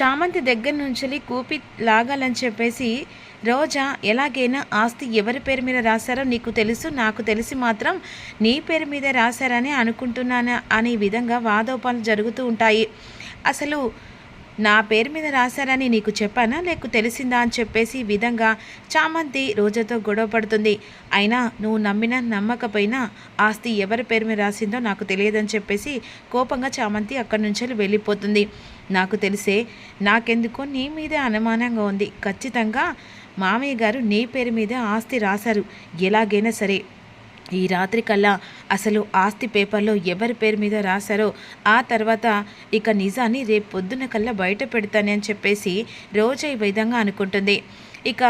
చామంతి దగ్గర నుంచి కూపి లాగాలని చెప్పేసి రోజా ఎలాగైనా ఆస్తి ఎవరి పేరు మీద రాశారో నీకు తెలుసు నాకు తెలిసి మాత్రం నీ పేరు మీద రాశారని అనుకుంటున్నాను అనే విధంగా వాదోపాలు జరుగుతూ ఉంటాయి. అసలు నా పేరు మీద రాశారని నీకు చెప్పానా? లేకు తెలిసిందా అని చెప్పేసి ఈ విధంగా చామంతి రోజాతో గొడవ పడుతుంది. అయినా నువ్వు నమ్మినా నమ్మకపోయినా ఆస్తి ఎవరి పేరు మీద రాసిందో నాకు తెలియదని చెప్పేసి కోపంగా చామంతి అక్కడి నుంచి వెళ్ళిపోతుంది. నాకు తెలిసే నాకెందుకో నీ మీదే అనుమానంగా ఉంది. ఖచ్చితంగా మామయ్య గారు నీ పేరు మీద ఆస్తి రాశారు. ఎలాగైనా సరే ఈ రాత్రి కల్లా అసలు ఆస్తి పేపర్లో ఎవరి పేరు మీద రాశారో ఆ తర్వాత ఇక నిజాన్ని రేపు పొద్దున కల్లా బయట పెడతానని చెప్పేసి రోజు ఈ విధంగా అనుకుంటుంది. ఇక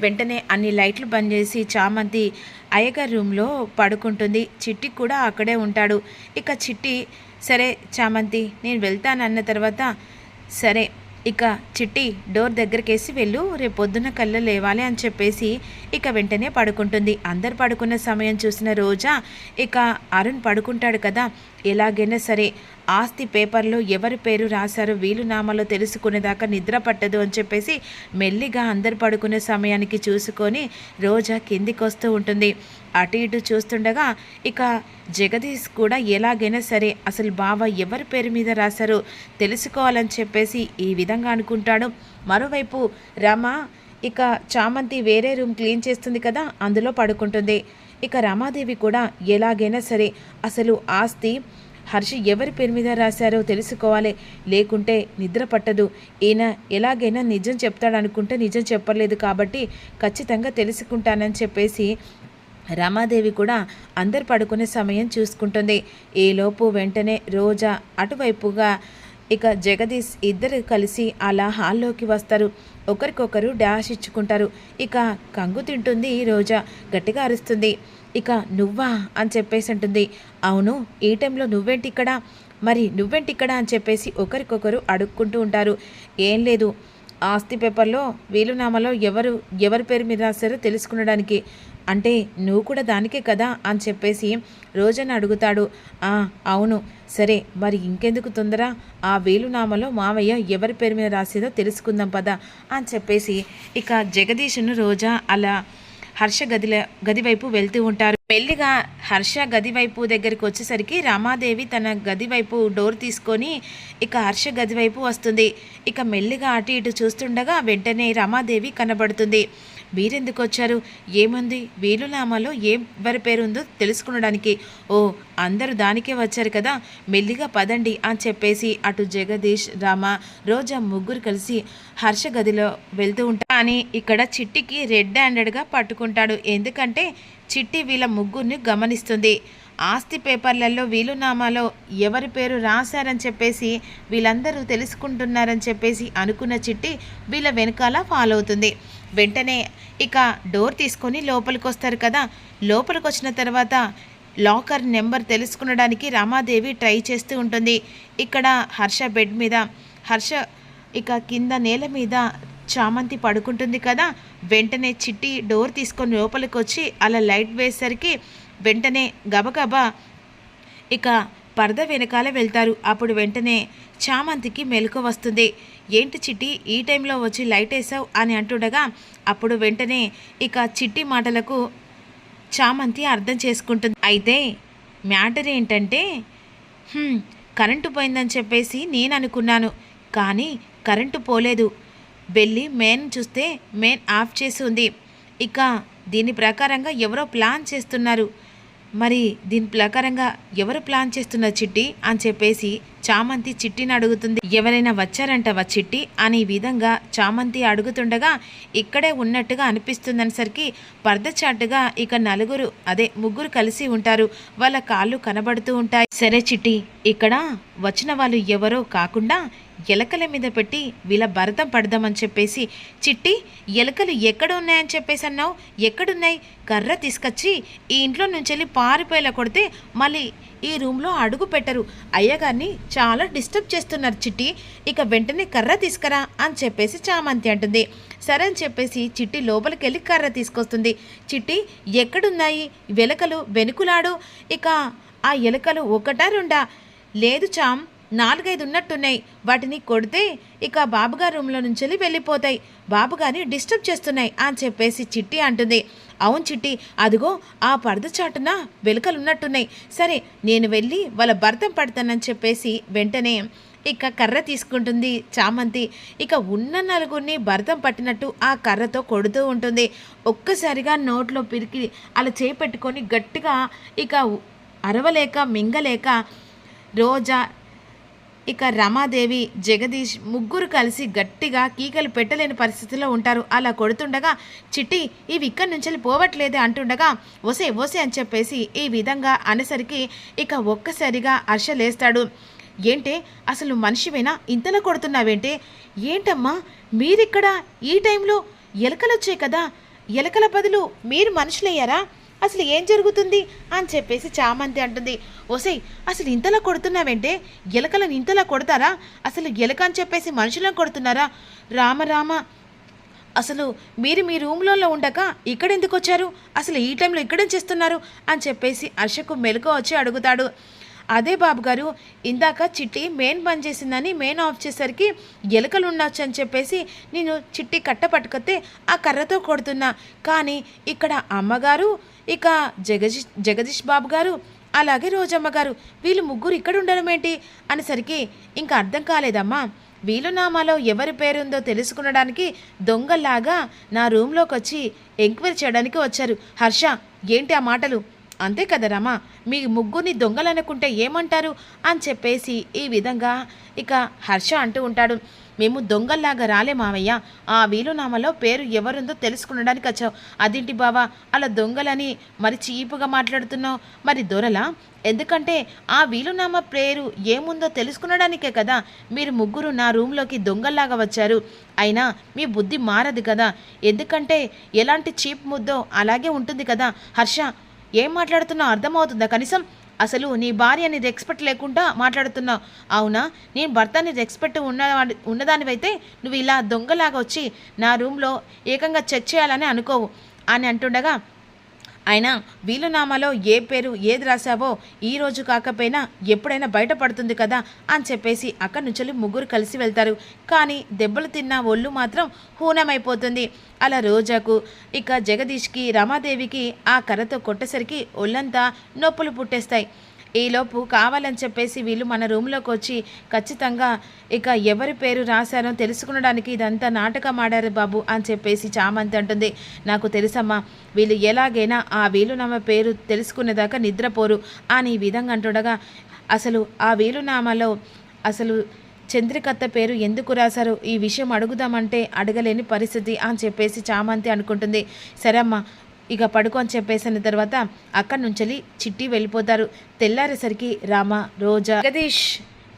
వెంటనే అన్ని లైట్లు బంద్ చేసి చామంతి అయ్యగారి రూమ్లో పడుకుంటుంది. చిట్టి కూడా అక్కడే ఉంటాడు. ఇక చిట్టి సరే చామంతి నేను వెళ్తానన్న తర్వాత సరే ఇక చిట్టి డోర్ దగ్గరకేసి వెళ్ళు రేపు పొద్దున్న కళ్ళ లేవాలి అని చెప్పేసి ఇక వెంటనే పడుకుంటుంది. అందరు పడుకున్న సమయం చూసిన రోజా ఇక అరుణ్ పడుకుంటాడు కదా ఎలాగైనా సరే ఆస్తి పేపర్లో ఎవరి పేరు రాశారో వీలునామాలో తెలుసుకునేదాకా నిద్ర పట్టదు అని చెప్పేసి మెల్లిగా అందరు పడుకునే సమయానికి చూసుకొని రోజా కిందికి వస్తూ ఉంటుంది. అటు ఇటు చూస్తుండగా ఇక జగదీష్ కూడా ఎలాగైనా సరే అసలు బావ ఎవరి పేరు మీద రాశారో తెలుసుకోవాలని చెప్పేసి ఈ విధంగా అనుకుంటాడు. మరోవైపు రమ ఇక చామంతి వేరే రూమ్ క్లీన్ చేస్తుంది కదా అందులో పడుకుంటుంది. ఇక రమాదేవి కూడా ఎలాగైనా సరే అసలు ఆస్తి హర్ష ఎవరి పేరు మీద రాశారో తెలుసుకోవాలి. లేకుంటే నిద్ర పట్టదు. ఈయన ఎలాగైనా నిజం చెప్తాడనుకుంటే నిజం చెప్పలేదు కాబట్టి ఖచ్చితంగా తెలుసుకుంటానని చెప్పేసి రమాదేవి కూడా అందరు పడుకునే సమయం చూసుకుంటుంది. ఈలోపు వెంటనే రోజా అటువైపుగా ఇక జగదీష్ ఇద్దరు కలిసి అలా హాల్లోకి వస్తారు. ఒకరికొకరు డాష్ ఇచ్చుకుంటారు. ఇక కంగు తింటుంది రోజా. గట్టిగా అరుస్తుంది. ఇక నువ్వా అని చెప్పేసి అంటుంది. అవును ఈ టైంలో నువ్వేంటి ఇక్కడ మరి నువ్వేంటి ఇక్కడ అని చెప్పేసి ఒకరికొకరు అడుక్కుంటూ ఉంటారు. ఏం లేదు ఆస్తి పేపర్లో వీలునామాలో ఎవరు ఎవరి పేరు మీద రాశారో తెలుసుకునడానికి. అంటే నువ్వు కూడా దానికే కదా అని చెప్పేసి రోజని అడుగుతాడు. "ఆ, అవును. సరే మరి ఇంకెందుకు తొందర? ఆ వేలునామలో మావయ్య ఎవరి పేరు మీద రాసేదో తెలుసుకుందాం పదా అని చెప్పేసి ఇక జగదీష్ను రోజా అలా హర్ష గదిల గది వైపు వెళ్తూ ఉంటారు. మెల్లిగా హర్ష గది వైపు దగ్గరికి వచ్చేసరికి రామాదేవి తన గది వైపు డోర్ తీసుకొని ఇక హర్ష గది వైపు వస్తుంది. ఇక మెల్లిగా అటు ఇటు చూస్తుండగా వెంటనే రమాదేవి కనబడుతుంది. మీరెందుకు వచ్చారు? ఏముంది? వీలునామాలో ఏం ఎవరి పేరు ఉందో తెలుసుకునడానికి. ఓ అందరూ దానికే వచ్చారు కదా? మెల్లిగా పదండి అని చెప్పేసి అటు జగదీష్ రామ రోజా ముగ్గురు కలిసి హర్ష గదిలో వెళ్తూ ఉంటారు. కానీ ఇక్కడ చిట్టికి రెడ్ హ్యాండెడ్గా పట్టుకుంటాడు. ఎందుకంటే చిట్టి వీళ్ళ ముగ్గురిని గమనిస్తుంది. ఆస్తి పేపర్లలో వీలునామాలో ఎవరి పేరు రాశారని చెప్పేసి వీళ్ళందరూ తెలుసుకుంటున్నారని చెప్పేసి అనుకున్న చిట్టి వీళ్ళ వెనకాల ఫాలో అవుతుంది. వెంటనే ఇక డోర్ తీసుకొని లోపలికి వస్తారు కదా. లోపలికి వచ్చిన తర్వాత లాకర్ నెంబర్ తెలుసుకునడానికి రామాదేవి ట్రై చేస్తూ ఉంటుంది. ఇక్కడ హర్ష బెడ్ మీద హర్ష ఇక కింద నేల మీద చామంతి పడుకుంటుంది కదా. వెంటనే చిట్టి డోర్ తీసుకొని లోపలికి వచ్చి అలా లైట్ వేసేసరికి వెంటనే గబగబా ఇక పరద వెనకాల వెళ్తారు. అప్పుడు వెంటనే చామంతికి మెలకు వస్తుంది. ఏంటి చిట్టి ఈ టైంలో వచ్చి లైట్ వేసావు అని అంటుండగా అప్పుడు వెంటనే ఇక చిట్టి మాటలకు చామంతి అర్థం చేసుకుంటుంది. అయితే మ్యాటర్ ఏంటంటే కరెంటు పోయిందని చెప్పేసి నేను అనుకున్నాను కానీ కరెంటు పోలేదు. వెళ్ళి మెయిన్ చూస్తే మెయిన్ ఆఫ్ చేసి ఉంది. ఇక దీని ప్రకారంగా ఎవరో ప్లాన్ చేస్తున్నారు. మరి దీని ప్రకారంగా ఎవరు ప్లాన్ చేస్తున్న చిట్టి అని చెప్పేసి చామంతి చిట్టిని అడుగుతుంది. ఎవరైనా వచ్చారంటవా చిట్టి అని ఈ విధంగా చామంతి అడుగుతుండగా ఇక్కడే ఉన్నట్టుగా అనిపిస్తుందనేసరికి పర్దచాటుగా ఇక నలుగురు అదే ముగ్గురు కలిసి ఉంటారు. వాళ్ళ కాళ్ళు కనబడుతూ ఉంటాయి. సరే చిట్టి ఇక్కడ వచ్చిన వాళ్ళు ఎవరో కాకుండా ఎలకల మీద పెట్టి వీళ్ళ భరతం పడదామని చెప్పేసి చిట్టి ఎలకలు ఎక్కడ ఉన్నాయని చెప్పేసి అన్నావు? ఎక్కడున్నాయి? కర్ర తీసుకొచ్చి ఈ ఇంట్లో నుంచి వెళ్ళి పారిపోయేలా కొడితే మళ్ళీ ఈ రూమ్లో అడుగు పెట్టరు. అయ్యగారిని చాలా డిస్టర్బ్ చేస్తున్నారు చిట్టి. ఇక వెంటనే కర్ర తీసుకురా అని చెప్పేసి చామంతి అంటుంది. సరే అని చెప్పేసి చిట్టి లోపలికి వెళ్ళి కర్ర తీసుకొస్తుంది. చిట్టి ఎక్కడున్నాయి? వెలకలు వెనుకులాడు. ఇక ఆ ఎలుకలు ఒకటా రెండా? లేదు చామ్ నాలుగైదు ఉన్నట్టున్నాయి. వాటిని కొడితే ఇక బాబుగారి రూమ్లో నుంచి వెళ్ళి వెళ్ళిపోతాయి. బాబుగారిని డిస్టర్బ్ చేస్తున్నాయి అని చెప్పేసి చిట్టి అంటుంది. అవును చిట్టి అదిగో ఆ పరద చాటున వెలుకలు ఉన్నట్టున్నాయి సరే నేను వెళ్ళి వాళ్ళ భర్తం పడతానని చెప్పేసి వెంటనే ఇక కర్ర తీసుకుంటుంది చామంతి. ఇక ఉన్న నలుగురిని భర్తం పట్టినట్టు ఆ కర్రతో కొడుతూ ఉంటుంది. ఒక్కసారిగా నోట్లో పిరికి అలా చేపెట్టుకొని గట్టిగా ఇక అరవలేక మింగలేక రోజా ఇక రమాదేవి జగదీష్ ముగ్గురు కలిసి గట్టిగా కీకలు పెట్టలేని పరిస్థితిలో ఉంటారు. అలా కొడుతుండగా చిట్టి ఇవి ఇక్కడి నుంచి పోవట్లేదే అంటుండగా ఒసే ఒసే అని చెప్పేసి ఈ విధంగా అనేసరికి ఇక ఒక్కసారిగా హర్ష లేస్తాడు. ఏంటే అసలు మనిషివేనా? ఇంతలో కొడుతున్నావేంటే? ఏంటమ్మా మీరిక్కడ ఈ టైంలో ఎలకలు వచ్చాయి కదా? ఎలకల బదులు మీరు మనుషులయ్యారా? అసలు ఏం జరుగుతుంది? అని చెప్పేసి చామంతి అంటుంది. ఓసై అసలు ఇంతలా కొడుతున్నావంటే? ఎలకలను ఇంతలా కొడతారా? అసలు ఎలక అని చెప్పేసి మనుషులను కొడుతున్నారా? రామ రామ. అసలు మీరు మీ రూమ్లలో ఉండక ఇక్కడ ఎందుకు వచ్చారు? అసలు ఈ టైంలో ఇక్కడేం చేస్తున్నారు? అని చెప్పేసి హర్షకు మెలకు వచ్చి అడుగుతాడు. అదే బాబు గారు ఇందాక చిట్టి మెయిన్ బంద్ చేసిందని మెయిన్ ఆఫ్ చేసరికి ఎలుకలు ఉండొచ్చు అని చెప్పేసి నేను చిట్టి కట్ట పట్టుకొస్తే ఆ కర్రతో కొడుతున్నా. కానీ ఇక్కడ అమ్మగారు ఇక జగదీష్ జగదీష్ బాబు గారు అలాగే రోజమ్మ గారు వీళ్ళు ముగ్గురు ఇక్కడ ఉండడం ఏంటి అనేసరికి ఇంకా అర్థం కాలేదమ్మా. వీలునామాలో ఎవరి పేరుందో తెలుసుకునడానికి దొంగలాగా నా రూమ్లోకి వచ్చి ఎంక్వైరీ చేయడానికి వచ్చారు. హర్ష ఏంటి ఆ మాటలు? అంతే కదరమ్మా మీ ముగ్గురిని దొంగలనుకుంటే ఏమంటారు? అని చెప్పేసి ఈ విధంగా ఇక హర్ష అంటూ ఉంటాడు. మేము దొంగల్లాగా రాలే మావయ్య. ఆ వీలునామాలో పేరు ఎవరుందో తెలుసుకునడానికి వచ్చావు. అదేంటి బావా? అలా దొంగలని మరి చీపుగా మాట్లాడుతున్నావు? మరి దొరలా? ఎందుకంటే ఆ వీలునామా పేరు ఏముందో తెలుసుకునడానికే కదా మీరు ముగ్గురు నా రూమ్లోకి దొంగల్లాగా వచ్చారు. అయినా మీ బుద్ధి మారదు కదా. ఎందుకంటే ఎలాంటి చీప్ ముద్దో అలాగే ఉంటుంది కదా. హర్ష ఏం మాట్లాడుతున్నా అర్థమవుతుందా కనీసం? అసలు నీ భార్య అనేది ఎక్స్పెక్ట్ లేకుండా మాట్లాడుతున్నావు అవునా? నేను భర్త అనేది ఎక్స్పెక్ట్ ఉన్న ఉన్నదానివైతే నువ్వు ఇలా దొంగలాగా వచ్చి నా రూమ్లో ఏకంగా చెక్ చేయాలని అనుకోవు. అని అంటుండగా అయినా వీలునామాలో ఏ పేరు ఏది రాశావో ఈ రోజు కాకపోయినా ఎప్పుడైనా బయటపడుతుంది కదా అని చెప్పేసి అక్కడి నుంచి ముగ్గురు కలిసి వెళ్తారు. కానీ దెబ్బలు తిన్న ఒళ్ళు మాత్రం హూనమైపోతుంది. అలా రోజాకు ఇక జగదీష్కి రమాదేవికి ఆ కర్రతో కొట్టేసరికి ఒళ్ళంతా నొప్పులు పుట్టేస్తాయి. ఈలోపు కావాలని చెప్పేసి వీళ్ళు మన రూమ్లోకి వచ్చి ఖచ్చితంగా ఇక ఎవరి పేరు రాశారో తెలుసుకునడానికి ఇదంతా నాటకం ఆడారు బాబు అని చెప్పేసి చామంతి అంటుంది. నాకు తెలుసమ్మా వీళ్ళు ఎలాగైనా ఆ వీలునామా పేరు తెలుసుకునేదాకా నిద్రపోరు అని ఈ విధంగా అంటుండగా అసలు ఆ వీలునామాలో అసలు చంద్రికత్త పేరు ఎందుకు రాశారు? ఈ విషయం అడుగుదామంటే అడగలేని పరిస్థితి అని చెప్పేసి చామంతి అనుకుంటుంది. సరే అమ్మా ఇక పడుకో అని చెప్పేసిన తర్వాత అక్కడి నుంచి చిట్టి వెళ్ళిపోతారు. తెల్లారేసరికి రామ రోజా జగదీష్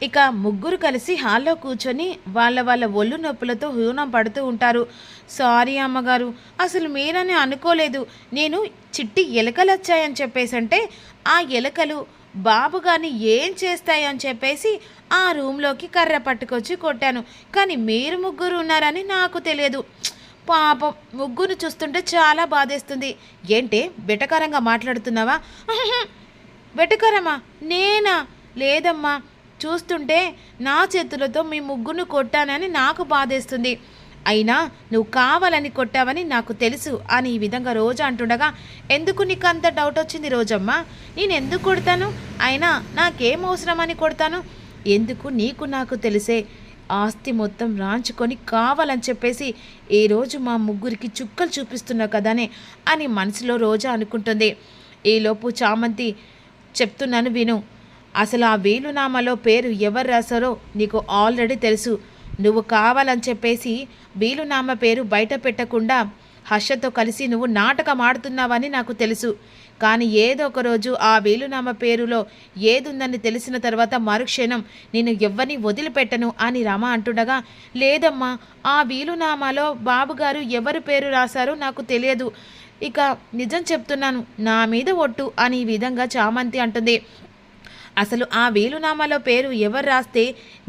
ఇక ముగ్గురు కలిసి హాల్లో కూర్చొని వాళ్ళ వాళ్ళ ఒళ్ళు నొప్పులతో హూనం పడుతూ ఉంటారు. సారీ అమ్మగారు అసలు మీరని అనుకోలేదు. నేను చిట్టి ఎలకలు వచ్చాయని చెప్పేసి అంటే ఆ ఎలకలు బాబు గాని ఏం చేస్తాయని చెప్పేసి ఆ రూమ్లోకి కర్ర పట్టుకొచ్చి కొట్టాను. కానీ మీరు ముగ్గురు ఉన్నారని నాకు తెలియదు. పాపం ముగ్గురు చూస్తుంటే చాలా బాధేస్తుంది. ఏంటే బెటకారంగా మాట్లాడుతున్నావా? బెటకారమ్మా నేనా? లేదమ్మా. చూస్తుంటే నా చేతులతో మీ ముగ్గును కొట్టానని నాకు బాధేస్తుంది. అయినా నువ్వు కావాలని కొట్టావని నాకు తెలుసు అని ఈ విధంగా రోజా అంటుండగా ఎందుకు నీకు అంత డౌట్ వచ్చింది రోజమ్మ? నేను ఎందుకు కొడతాను? అయినా నాకేం అవసరమని కొడతాను? ఎందుకు నీకు నాకు తెలిసే? ఆస్తి మొత్తం రాంచుకొని కావాలని చెప్పేసి ఈరోజు మా ముగ్గురికి చుక్కలు చూపిస్తున్నావు కదనే అని మనసులో రోజా అనుకుంటుంది. ఈలోపు చామంతి చెప్తున్నాను విను. అసలు ఆ వీలునామాలో పేరు ఎవరు రాశారో నీకు ఆల్రెడీ తెలుసు. నువ్వు కావాలని చెప్పేసి వీలునామా పేరు బయట పెట్టకుండా హర్షతో కలిసి నువ్వు నాటకం ఆడుతున్నావని నాకు తెలుసు. కానీ ఏదో ఒక రోజు ఆ వేలునామా పేరులో ఏదుందని తెలిసిన తర్వాత మరుక్షణం నేను ఎవ్వరిని వదిలిపెట్టను అని రమ అంటుండగా లేదమ్మా ఆ వీలునామాలో బాబుగారు ఎవరి పేరు రాశారో నాకు తెలియదు. ఇక నిజం చెప్తున్నాను నా మీద ఒట్టు అని ఈ విధంగా చామంతి అంటుంది. అసలు ఆ వేలునామాలో పేరు ఎవరు రాస్తే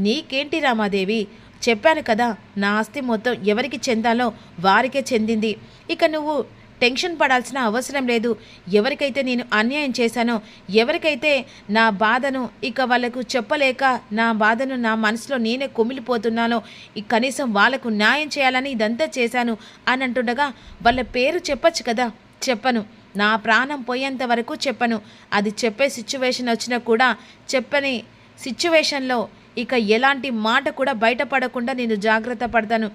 నీకేంటి రామాదేవి? చెప్పాను కదా నా ఆస్తి మొత్తం ఎవరికి చెందాలో వారికే చెందింది. ఇక నువ్వు టెన్షన్ పడాల్సిన అవసరం లేదు. ఎవరికైతే నేను అన్యాయం చేశానో ఎవరికైతే నా బాధను ఇక వాళ్ళకు చెప్పలేక నా బాధను నా మనసులో నేనే కుమిలిపోతున్నానో ఈ కనీసం వాళ్ళకు న్యాయం చేయాలని ఇదంతా చేశాను అని అంటుండగా వాళ్ళ పేరు చెప్పచ్చు కదా? చెప్పను. నా ప్రాణం పోయేంత వరకు చెప్పను. అది చెప్పే సిచ్యువేషన్ వచ్చినా కూడా చెప్పని సిచ్యువేషన్లో ఇక ఎలాంటి మాట కూడా బయటపడకుండా నేను జాగ్రత్త పడతాను.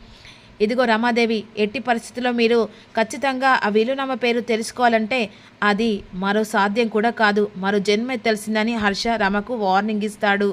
ఇదిగో రమాదేవి ఎట్టి పరిస్థితుల్లో మీరు ఖచ్చితంగా ఆ వీలునామ పేరు తెలుసుకోవాలంటే అది మరో సాధ్యం కూడా కాదు. మరో జన్మే తెలిసిందని హర్ష రమకు వార్నింగ్ ఇస్తాడు.